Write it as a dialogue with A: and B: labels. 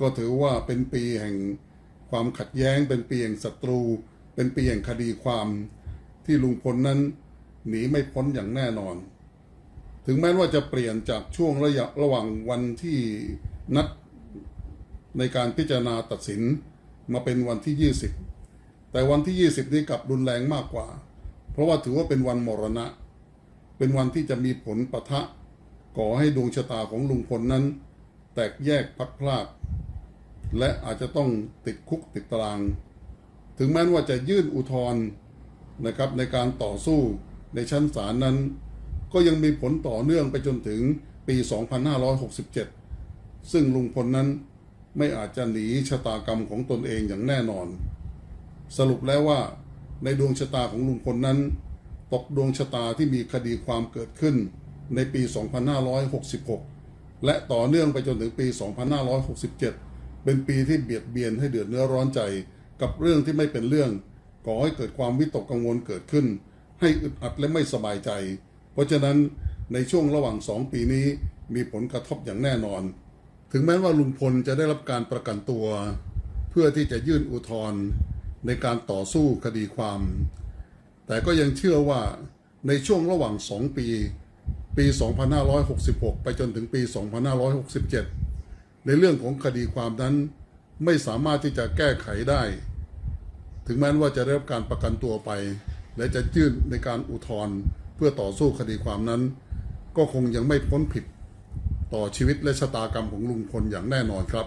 A: ก็ถือว่าเป็นปีแห่งความขัดแย้ง เป็นปีแห่งศัตรู เป็นปีแห่งคดีความที่ลุงพลนั้นหนีไม่พ้นอย่างแน่นอน ถึงแม้ว่าจะเปลี่ยนจากช่วงระยะระหว่างวันที่นัดในการพิจารณาตัดสินมาเป็นวันที่ 20 แต่วันที่ 20 นี้กลับรุนแรงมากกว่า เพราะว่าถือว่าเป็นวันมรณะ เป็นวันที่จะมีผลปะทะก่อให้ดวงชะตาของลุงพลนั้น แตกแยกพัดพราก และอาจจะต้องติดคุกติดตาราง ถึงแม้ว่าจะยื่นอุทธรณ์นะครับในการต่อสู้ในชั้นศาลนั้น ก็ยังมีผลต่อเนื่องไปจนถึงปี 2567 ซึ่งลุงพลนั้นไม่อาจจะหนีชะตากรรมของตนเองอย่างแน่นอน สรุปแล้วว่าในดวงชะตาของลุงพลนั้น ตกดวงชะตาที่มีคดีความเกิดขึ้นในปี 2566 และต่อเนื่องไปจนถึงปี 2567 เป็นปีที่เบียดเบียนให้เดือดเนื้อร้อนใจ กับเรื่องที่ไม่เป็นเรื่อง ก่อให้เกิดความวิตกกังวลเกิดขึ้น ให้อึดอัดและไม่สบายใจ เพราะฉะนั้นในช่วงระหว่างสองปีนี้มีผลกระทบอย่างแน่นอน ถึงแม้ว่าลุงพลจะได้รับการประกันตัว เพื่อที่จะยื่นอุทธรณ์ในการต่อสู้คดีความ แต่ก็ยังเชื่อว่าในช่วงระหว่างสองปี ปี 2566 ไปจนถึงปี 2567 ในเรื่องของคดีความนั้นไม่สามารถที่จะแก้ไขได้ ถึงแม้ว่าจะได้รับการประกันตัวไป และจะยื่นในการอุทธรณ์เพื่อต่อสู้คดีความนั้น ก็คงยังไม่พ้นผิดต่อชีวิตและชะตากรรมของลุงพลอย่างแน่นอนครับ